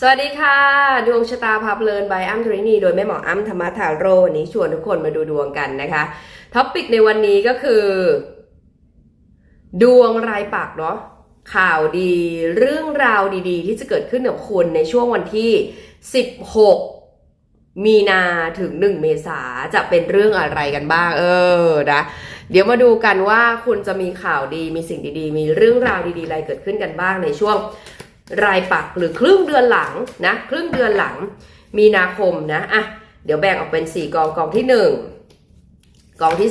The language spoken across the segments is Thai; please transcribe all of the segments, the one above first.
สวัสดีค่ะ ดวงชะตาพาเพลินบอ้ำธรินีโดยแม่หมออ้ำธรรมทาโรวันนี้ชวนทุกคนมาดูดวงกันนะคะท็อปิกในวันนี้ก็คือ ดวงรายปักเนาะข่าวดีเรื่องราวดีๆ ที่จะเกิดขึ้นกับคุณในช่วงวันที่ 16 มีนาถึง 1 เมษาจะเป็นเรื่องอะไรกันบ้าง เออนะเดี๋ยวมาดูกันว่าคุณจะมีข่าวดีมีสิ่งดีๆ มีเรื่องราวดีๆ อะไรเกิดขึ้นกันบ้างในช่วง รายปักหรือครึ่งเดือนหลังนะครึ่งเดือนหลังมีนาคมนะอะเดี๋ยวแบ่งออกเป็น 4 กองกองที่ 1 กองที่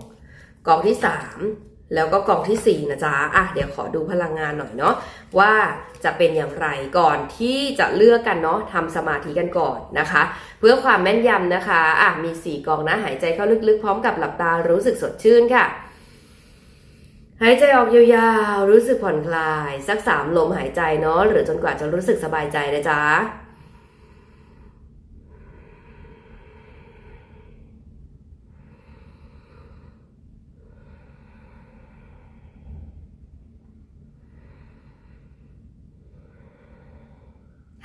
2 กองที่ 3 แล้วก็กองทีสี่ 4 นะจ๊ะอะเดี๋ยวขอดูพลังงานหน่อยเนาะว่าจะเป็นอย่างไรก่อนที่จะเลือกกันเนาะทำสมาธิกันก่อนนะคะ เพื่อความแม่นยำนะคะอะมี 4 กองนะหายใจเข้าลึกๆ พร้อมกับหลับตารู้สึกสดชื่นค่ะ หายใจออกยาวๆ รู้สึกผ่อนคลาย สักสามลมหายใจเนาะหรือจนกว่าจะรู้สึกสบายใจนะจ๊ะ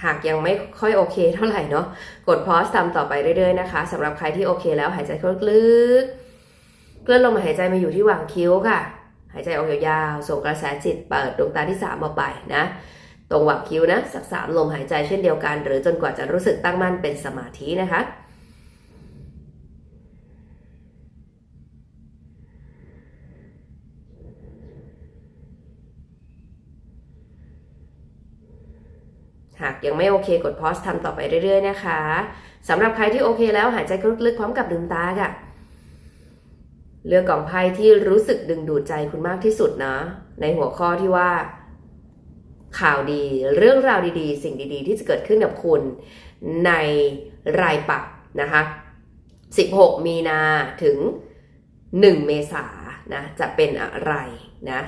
หากยังไม่ค่อยโอเคเท่าไหร่เนาะกดพอสทำต่อไปเรื่อยๆนะคะสำหรับใครที่โอเคแล้วหายใจลึกๆเคลื่อนลมหายใจมาอยู่ที่หว่างคิ้วค่ะ หายใจออกยาวๆ ส่งกระแสจิตเปิดดวงตาที่3ออกไปนะ ตรงหว่างคิ้วนะสักสามลมหายใจเช่นเดียวกัน หรือจนกว่าจะรู้สึกตั้งมั่นเป็นสมาธินะคะหากยังไม่โอเคกดพอสทำต่อไปเรื่อยๆนะคะสำหรับใครที่โอเคแล้วหายใจลึกๆพร้อมกับลืมตาค่ะ เลือกกล่องไพ่ที่รู้สึกดึงดูดใจคุณมากที่สุดนะ ในหัวข้อที่ว่า ข่าวดี เรื่องราวดีๆ สิ่งดีๆ ที่จะเกิดขึ้นกับคุณ ในรายปักนะคะ 16 มีนาถึง 1 เมษานะจะเป็นอะไรนะ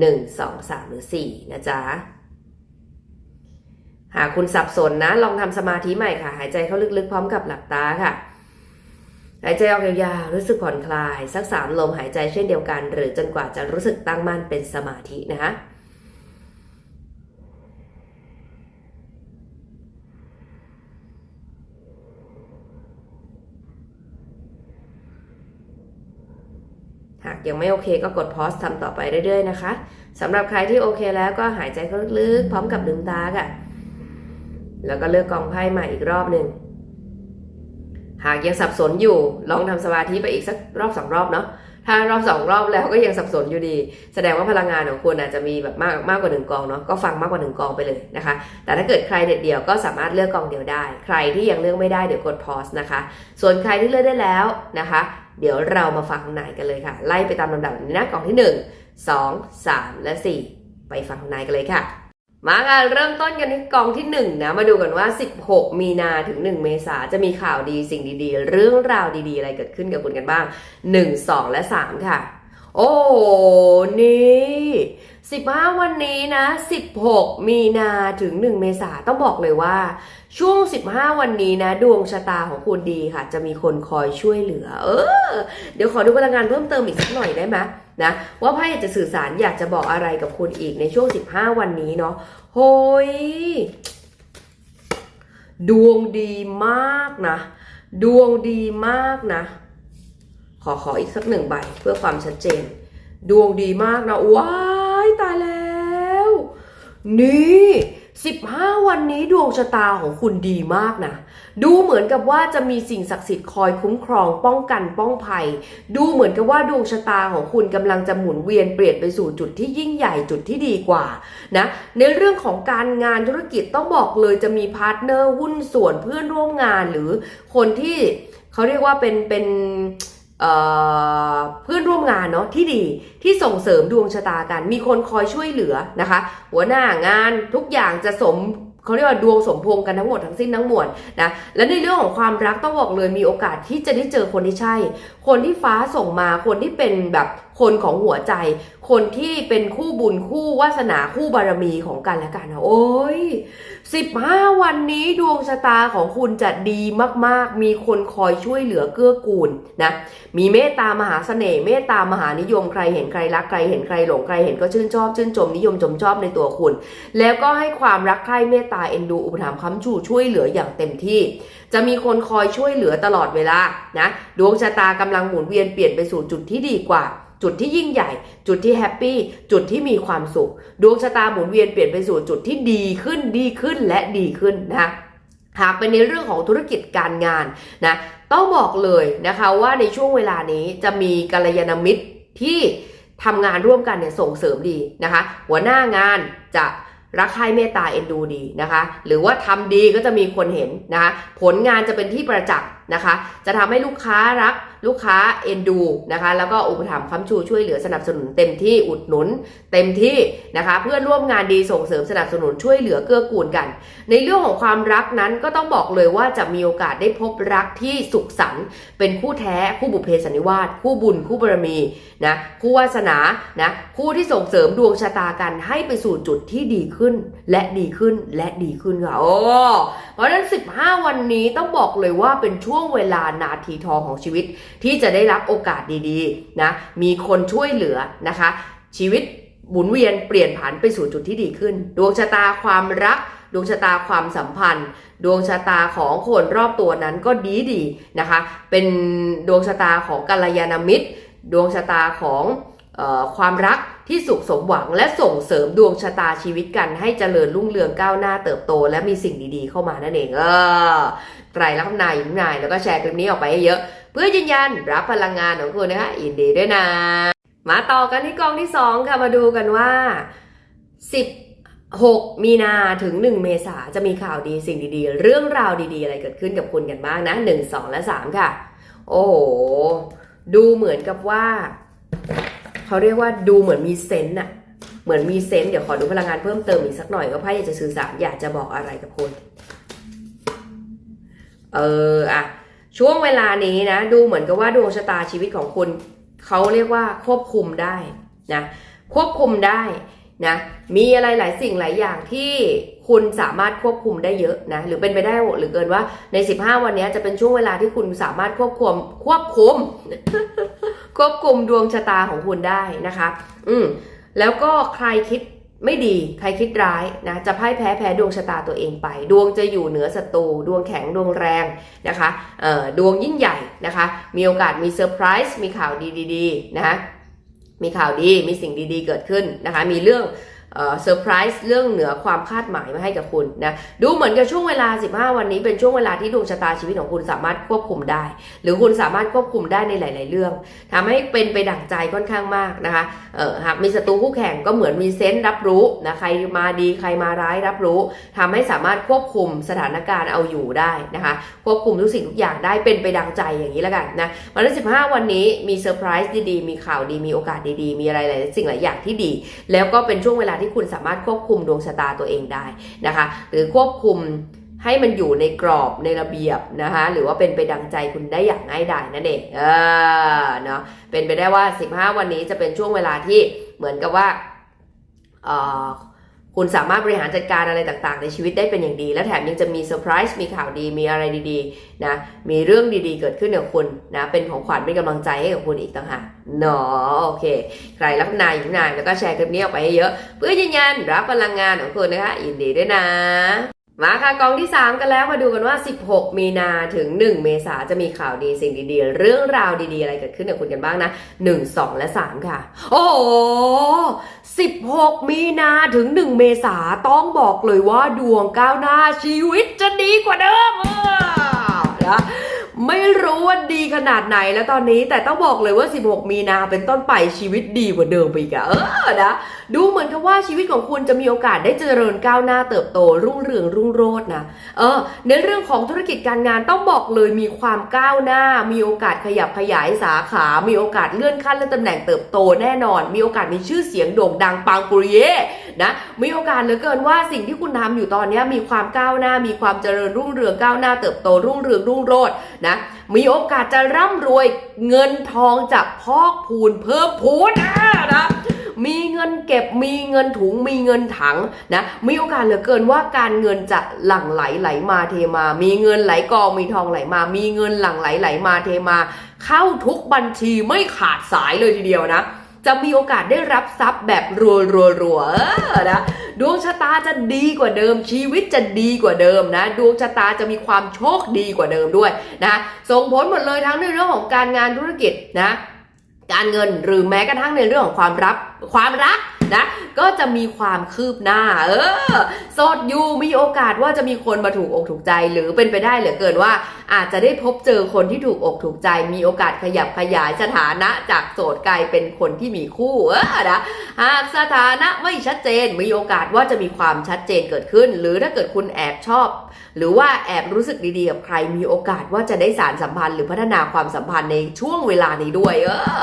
1 2 3หรือ4นะจ๊ะ หากคุณสับสนนะ ลองทำสมาธิใหม่ค่ะ หายใจเข้าลึกๆพร้อมกับหลับตาค่ะ หายใจออกยาวๆ รู้สึกผ่อนคลาย สักสามลมหายใจเช่นเดียวกัน หรือจนกว่าจะรู้สึกตั้งมั่นเป็นสมาธินะคะหากยังไม่โอเคก็กดพอสทำต่อไปเรื่อยๆนะคะสำหรับใครที่โอเคแล้วก็หายใจลึกๆพร้อมกับลืมตาค่ะ แล้วก็เลือกกองไพ่ใหม่อีกรอบหนึ่ง หากยังสับสนอยู่ลองทำสมาธิไปอีกสักรอบสองรอบเนาะถ้ารอบสองรอบแล้วก็ยังสับสนอยู่ดี แสดงว่าพลังงานของคุณอาจจะมีแบบมากมากกว่าหนึ่งกองเนาะก็ฟังมากกว่าหนึ่งกองไปเลยนะคะ แต่ถ้าเกิดใครเด็ดเดี่ยวก็สามารถเลือกกองเดียวได้ ใครที่ยังเลือกไม่ได้เดี๋ยวกดพอสนะคะ ส่วนใครที่เลือกได้แล้วนะคะ เดี๋ยวเรามาฟังไหนกันเลยค่ะ ไล่ไปตามลำดับนี้นะกองที่ 1 2 3 และ 4 ไปฟังไหนกันเลยค่ะ มาค่ะเริ่มต้นกันที่กองที่1นะมาดูกันว่า 16 มีนาถึง 1 เมษาจะมีข่าวดีสิ่งดีๆ เรื่องราวดีๆ อะไรเกิดขึ้นกับคุณกันบ้าง 1 2 และ 3 ค่ะ โอ้นี่ 15 วันนี้นะ 16 มีนาถึง 1 เมษาต้องบอกเลยว่า ช่วง 15 วันนี้นะ ดวงชะตาของคุณดีค่ะ จะมีคนคอยช่วยเหลือ เออ เดี๋ยวขอดูพลังงานเพิ่มเติมอีกสักหน่อยได้ไหม นะว่าไพ่อยากจะสื่อสารอยากจะบอกอะไรกับคุณอีกในช่วง 15 วันนี้เนาะโหยดวงดีมากนะ ดวงดีมากนะ ขอขออีกสักหนึ่งใบเพื่อความชัดเจน ดวงดีมากนะว้ายตายแล้ว นี่ 15 วันนี้ดวงชะตาของคุณดีมากนะ ดูเหมือนกับว่าจะมีสิ่งศักดิ์สิทธิ์คอยคุ้มครองป้องกันป้องภัย ดูเหมือนกับว่าดวงชะตาของคุณกำลังจะหมุนเวียนเปลี่ยนไปสู่จุดที่ยิ่งใหญ่จุดที่ดีกว่านะ ในเรื่องของการงานธุรกิจต้องบอกเลยจะมีพาร์ทเนอร์หุ้นส่วนเพื่อนร่วมงานหรือคนที่เขาเรียกว่าเป็นเป็นเเพื่อนร่วมงานเนาะที่ดีที่ส่งเสริมดวงชะตากัน มีคนคอยช่วยเหลือนะคะ หัวหน้างานทุกอย่างจะสมเขาเรียกว่าดวงสมพงกันทั้งหมดทั้งสิ้นทั้งมวลนะและในเรื่องของความรักต้องบอกเลยมีโอกาสที่จะได้เจอคนที่ใช่ คนที่ฟ้าส่งมาคนที่เป็นแบบคนของหัวใจ คนที่เป็นคู่บุญคู่วาสนาคู่บารมีของกันและกันนะโอ้ย15วันนี้ดวงชะตาของคุณจะดีมากๆ มีคนคอยช่วยเหลือเกื้อกูลนะมีเมตตามหาเสน่ห์เมตตามหานิยมใครเห็นใครรักใครเห็นใครหลงใครเห็นก็ชื่นชอบชื่นชมนิยมชมชอบในตัวคุณ แล้วก็ให้ความรักใคร่เมตตาเอ็นดูอุปถัมภ์ค้ำชูช่วยเหลืออย่างเต็มที่ จะมีคนคอยช่วยเหลือตลอดเวลานะดวงชะตากำลังหมุนเวียนเปลี่ยนไปสู่จุดที่ดีกว่า จุดที่ยิ่งใหญ่ จุดที่แฮปปี้จุดที่มีความสุข ดวงชะตาหมุนเวียนเปลี่ยนไปสู่จุดที่ดีขึ้นดีขึ้นและดีขึ้นนะหากเป็นในเรื่องของธุรกิจการงานนะต้องบอกเลยนะคะว่าในช่วงเวลานี้จะมีกัลยาณมิตรที่ทำงานร่วมกันเนี่ยส่งเสริมดีนะคะ หัวหน้างานจะรักใคร่เมตตาเอ็นดูดีนะคะ หรือว่าทำดีก็จะมีคนเห็นนะคะ ผลงานจะเป็นที่ประจักษ์นะคะ จะทำให้ลูกค้ารัก ลูกค้าเอ็นดูนะคะแล้วก็อุปถัมภ์ค้ำชูช่วยเหลือสนับสนุนเต็มที่อุดหนุน เต็มที่นะคะเพื่อนร่วมงานดีส่งเสริมสนับสนุนช่วยเหลือเกื้อกูลกัน ในเรื่องของความรักนั้นก็ต้องบอกเลยว่าจะมีโอกาสได้พบรักที่สุขสันต์เป็นคู่แท้คู่บุพเพสันนิวาสคู่บุญคู่บารมีนะคู่วาสนานะคู่ที่ส่งเสริมดวงชะตากันให้ไปสู่จุดที่ดีขึ้น และดีขึ้นและดีขึ้นค่ะโอ้เพราะฉะนั้น 15 วันนี้ต้องบอกเลยว่าเป็นช่วงเวลานาทีทองของชีวิตที่จะได้รับโอกาสดีๆนะมีคนช่วยเหลือนะคะ ชีวิตหมุนเวียนเปลี่ยนผันไปสู่จุดที่ดีขึ้น ดวงชะตาความรัก ดวงชะตาความสัมพันธ์ ดวงชะตาของคนรอบตัวนั้นก็ดีดีนะคะ เป็นดวงชะตาของกัลยาณมิตร ดวงชะตาของ ความรักที่สุขสมหวังและส่งเสริมดวงชะตาชีวิตกันให้เจริญรุ่งเรืองก้าวหน้าเติบโต และมีสิ่งดีๆเข้ามานั่นเองเออไตรลักษณ์นายยิ้มนายแล้วก็แชร์คลิปนี้ออกไปให้เยอะ เพื่อยืนยันรับพลังงานของคุณนะคะยินดีด้วยนะ มาต่อกันที่กองที่ 2 ค่ะมาดูกันว่า 16 มีนาถึง 1 เมษาจะมีข่าวดีสิ่งดีๆ เรื่องราวดีๆ อะไรเกิดขึ้นกับคุณกันบ้างนะ 1 2 และ 3 ค่ะ โอ้โหดูเหมือนกับว่า เขาเรียกว่าดูเหมือนมีเซนต์อะเหมือนมีเซนต์เดี๋ยวขอดูพลังงานเพิ่มเติมอีกสักหน่อยก็ไพ่อยากจะสื่อสารอยากจะบอกอะไรกับคน เอออะช่วงเวลานี้นะ ดูเหมือนกับว่าดวงชะตาชีวิตของคุณเขาเรียกว่าควบคุมได้นะควบคุมได้ นะมีอะไรหลายสิ่งหลายอย่างที่คุณสามารถควบคุมได้เยอะนะหรือเป็นไปได้หรือเกินว่าใน 15 วันนี้จะเป็นช่วงเวลาที่คุณสามารถควบคุมควบคุม ควบคุมดวงชะตาของคุณได้นะคะ อืมแล้วก็ใครคิดไม่ดีใครคิดร้ายนะจะพ่ายแพ้แพ้ดวงชะตาตัวเองไป ดวงจะอยู่เหนือศัตรูดวงแข็งดวงแรงนะคะเอ่อดวงยิ่งใหญ่นะคะ มีโอกาสมีเซอร์ไพรส์มีข่าวดีๆนะคะ มีข่าวดีมีสิ่งดีๆเกิดขึ้นนะคะ มีเรื่อง เซอร์ไพรส์เรื่องเหนือความคาดหมายมาให้กับคุณนะดูเหมือนกับช่วงเวลา 15 วันนี้เป็นช่วงเวลาที่ดวงชะตาชีวิตของคุณสามารถควบคุมได้ หรือคุณสามารถควบคุมได้ในหลาย ๆ เรื่องทำให้เป็นไปดั่งใจค่อนข้างมากนะคะหากมีศัตรูคู่แข่งก็เหมือนมีเซนส์รับรู้นะใครมาดีใครมาร้ายรับรู้ทำให้สามารถควบคุมสถานการณ์เอาอยู่ได้นะคะควบคุมทุกสิ่งทุกอย่างได้เป็นไปดังใจอย่างนี้แล้วกันนะวันที่15 วันนี้มีเซอร์ไพรส์ดี ๆ มีข่าวดีมีโอกาสดี ๆ มีอะไรหลายสิ่งหลายอย่างที่ดี แล้วก็เป็นช่วงเวลาที่คุณสามารถควบคุมดวงชะตาตัวเองได้นะคะ หรือควบคุมให้มันอยู่ในกรอบในระเบียบนะคะ หรือว่าเป็นไปดังใจคุณได้อย่างง่ายดายนั่นเองเออเนาะเป็นไปได้ว่า 15 วันนี้จะเป็นช่วงเวลาที่เหมือนกับว่าเออ คุณสามารถบริหารจัดการอะไรต่างๆ ในชีวิตได้เป็นอย่างดี และแถมยังจะมีเซอร์ไพรส์มีข่าวดีมีอะไรดีๆนะมีเรื่องดีๆ เกิดขึ้นกับคุณนะเป็นของขวัญเป็นกำลังใจให้กับคุณอีกต่างหากเนาะโอเค ใครรับนายอยู่นายแล้วก็แชร์คลิปนี้ออกไปให้เยอะ เพื่อยืนยันรับพลังงานของคุณนะคะยินดีด้วยนะ มาค่ะกองที่ 3 กันแล้วมาดูกันว่า 16 มีนาถึง 1 เมษาจะมีข่าวดีสิ่งดีๆ เรื่องราวดีๆ อะไรเกิดขึ้นกับคุณกันบ้างนะ 1 2 และ 3 ค่ะ โอ้โห16 มีนาถึง 1 เมษาต้องบอกเลยว่าดวงก้าวหน้าชีวิตจะดีกว่าเดิมนะไม่รู้ว่าดีขนาดไหนแล้วตอนนี้แต่ต้องบอกเลยว่า 16 มีนาเป็นต้นไปชีวิตดีกว่าเดิมไปอีกอะเออนะ ดูเหมือนกับว่าชีวิตของคุณจะมีโอกาสได้เจริญก้าวหน้าเติบโต รุ่งเรืองรุ่งโรจน์นะเออในเรื่องของธุรกิจการงานต้องบอกเลยมีความก้าวหน้า มีโอกาสขยับขยายสาขา มีโอกาสเลื่อนขั้นเลื่อนตำแหน่งเติบโตแน่นอน มีโอกาสมีชื่อเสียงโด่งดังปังปุริเยนะมีโอกาสเหลือเกินว่าสิ่งที่คุณทำอยู่ตอนนี้มีความก้าวหน้า มีความเจริญรุ่งเรืองก้าวหน้าเติบโตรุ่งเรืองรุ่งโรจน์นะมีโอกาสจะร่ำรวยเงินทองจะพอกพูนเพิ่มพูนนะ มีเงินเก็บมีเงินถุงมีเงินถังนะมีโอกาสเหลือเกินว่าการเงินจะหลั่งไหลไหลมาเทมา มีเงินไหลกองมีทองไหลมา มีเงินหลั่งไหลไหลมาเทมา เข้าทุกบัญชีไม่ขาดสายเลยทีเดียวนะจะมีโอกาสได้รับทรัพย์แบบรัวรัวรัวนะดวงชะตาจะดีกว่าเดิม ชีวิตจะดีกว่าเดิมนะ ดวงชะตาจะมีความโชคดีกว่าเดิมด้วยนะส่งผลหมดเลยทั้งในเรื่องของการงานธุรกิจนะ การเงินหรือแม้กระทั่งในเรื่องของความรับความรัก นะก็จะมีความคืบหน้า เออโสดอยู่มีโอกาสว่าจะมีคนมาถูกอกถูกใจ หรือเป็นไปได้เหลือเกินว่า อาจจะได้พบเจอคนที่ถูกอกถูกใจ มีโอกาสขยับขยายสถานะจากโสดกลายเป็นคนที่มีคู่เออนะหากสถานะไม่ชัดเจนมีโอกาสว่าจะมีความชัดเจนเกิดขึ้น หรือถ้าเกิดคุณแอบชอบ หรือว่าแอบรู้สึกดีๆกับใครมีโอกาสว่าจะได้สารสัมพันธ์ หรือพัฒนาความสัมพันธ์ในช่วงเวลานี้ด้วยเออ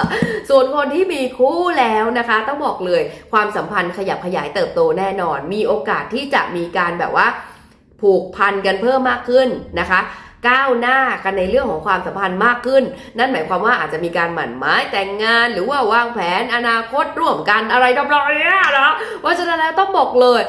ส่วนคนที่มีคู่แล้วนะคะ ต้องบอกเลยความสัมพันธ์ขยับขยายเติบโตแน่นอน มีโอกาสที่จะมีการแบบว่า ผูกพันกันเพิ่มมากขึ้นนะคะก้าวหน้ากันในเรื่องของความสัมพันธ์มากขึ้น นั่นหมายความว่าอาจจะมีการหมั่นหมายแต่งงาน หรือว่าวางแผนอนาคตร่วมกันอะไรรอบๆเนี้ยนะเพราะฉะนั้นแล้วต้องบอกเลย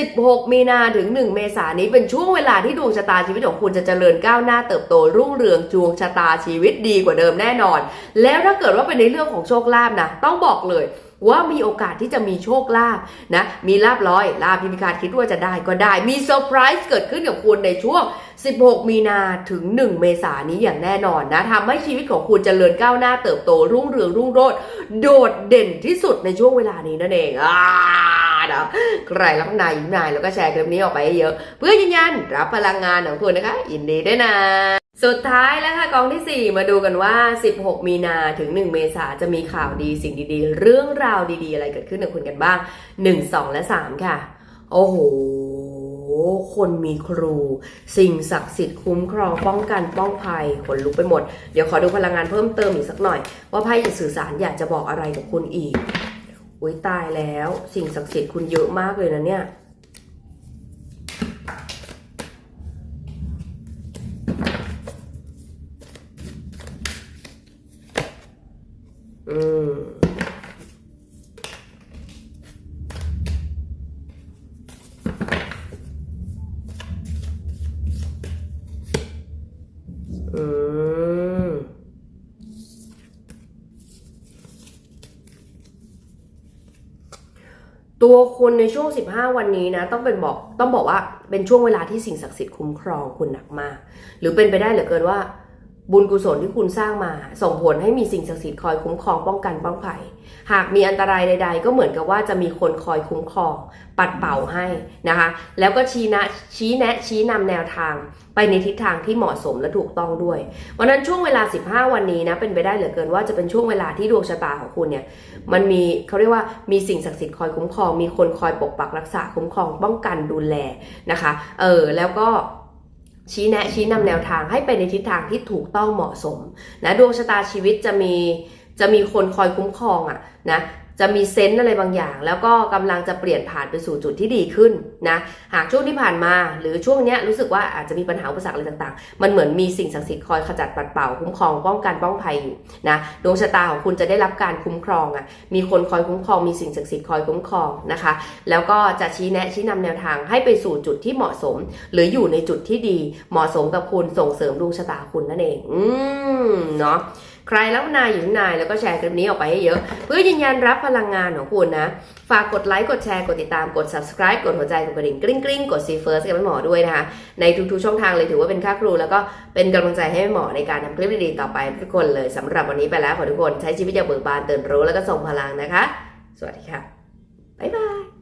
16 มีนาถึง 1 เมษายนนี้เป็นช่วงเวลาที่ดวงชะตาชีวิตของคุณจะเจริญก้าวหน้าเติบโตรุ่งเรืองดวงชะตาชีวิตดีกว่าเดิมแน่นอน แล้วถ้าเกิดว่าเป็นในเรื่องของโชคลาภนะต้องบอกเลย ว่ามีโอกาสที่จะมีโชคลาภนะ มีลาบร้อย ลาภที่มีการคิดว่าจะได้ก็ได้ มีเซอร์ไพรส์เกิดขึ้นกับคุณในช่วง 16 มีนาถึง 1 เมษายนนี้อย่างแน่นอนนะทำให้ชีวิตของคุณเจริญก้าวหน้าเติบโตรุ่งเรืองรุ่งโรจน์โดดเด่นที่สุดในช่วงเวลานี้นั่นเองอ่านะใครรับนายยิ้มนายแล้วก็แชร์คลิปนี้ออกไปให้เยอะ เพื่อยืนยันรับพลังงานของคุณนะคะยินดีด้วยนะ สุดท้ายแล้วค่ะกองที่ 4 มาดูกันว่า 16 มีนาถึง 1 เมษาจะมีข่าวดีสิ่งดีๆ เรื่องราวดีๆ อะไรเกิดขึ้นกับคุณกันบ้าง 1 2 และ 3 ค่ะ โอ้โห คนมีครู สิ่งศักดิ์สิทธิ์คุ้มครองป้องกันป้องภัยขนลุกไปหมด เดี๋ยวขอดูพลังงานเพิ่มเติมอีกสักหน่อย ว่าไพ่จะสื่อสารอยากจะบอกอะไรกับคุณอีกอุ้ยตายแล้ว สิ่งศักดิ์สิทธิ์คุณเยอะมากเลยนะเนี่ย ตัวคุณในช่วง 15 วันนี้นะต้องเป็นบอกต้องบอกว่าเป็นช่วงเวลาที่สิ่งศักดิ์สิทธิ์คุ้มครองคุณหนักมาก หรือเป็นไปได้เหลือเกินว่า บุญกุศลที่คุณสร้างมา ส่งผลให้มีสิ่งศักดิ์สิทธิ์คอยคุ้มครองป้องกันป้องภัยหากมีอันตรายใด ๆ ก็เหมือนกับว่าจะมีคนคอยคุ้มครอง ปัดเป่าให้นะคะ แล้วก็ชี้นะชี้แนะชี้นำแนวทางไปในทิศทางที่เหมาะสมและถูกต้องด้วยวันนั้นช่วงเวลา 15 วันนี้นะเป็นไปได้เหลือเกินว่าจะเป็นช่วงเวลาที่ดวงชะตาของคุณเนี่ยมันมีเขาเรียกว่ามีสิ่งศักดิ์สิทธิ์คอยคุ้มครอง มีคนคอยปกปักรักษาคุ้มครองป้องกันดูแลนะคะ เออแล้วก็ ชี้แนะชี้นำแนวทางให้ไปในทิศทางที่ถูกต้องเหมาะสมนะดวงชะตาชีวิตจะมีจะมีคนคอยคุ้มครองอะนะ จะมีเซนต์อะไรบางอย่าง แล้วก็กำลังจะเปลี่ยนผ่านไปสู่จุดที่ดีขึ้นนะหากช่วงที่ผ่านมา หรือช่วงเนี้ยรู้สึกว่าอาจจะมีปัญหาอุปสรรคอะไรต่างๆ มันเหมือนมีสิ่งศักดิ์สิทธิ์คอยขจัดปัดเป่าคุ้มครองป้องกันป้องภัยอยู่นะดวงชะตาของคุณจะได้รับการคุ้มครองอะมีคนคอยคุ้มครองมีสิ่งศักดิ์สิทธิ์คอยคุ้มครองนะคะ แล้วก็จะชี้แนะชี้นำแนวทางให้ไปสู่จุดที่เหมาะสม หรืออยู่ในจุดที่ดีเหมาะสมกับคุณส่งเสริมดวงชะตาคุณนั่นเอง อืมเนาะ ใครแล้วนายอยู่นายแล้วก็แชร์คลิปนี้ออกไปให้เยอะ เพื่อยืนยันรับพลังงานของคุณนะ ฝากกดไลค์กดแชร์กดติดตามกด subscribe กดหัวใจกดกระดิ่งกริ๊งกริ๊งกด see first กับแม่หมอด้วยนะคะ ในทุกๆช่องทางเลยถือว่าเป็นค่าครู แล้วก็เป็นกำลังใจให้แม่หมอในการทำคลิปดีๆต่อไปทุกคนเลยสำหรับวันนี้ไปแล้วขอทุกคนใช้ชีวิตอย่างเบิกบานตื่นรู้แล้วก็ส่งพลังนะคะ สวัสดีค่ะบ๊ายบาย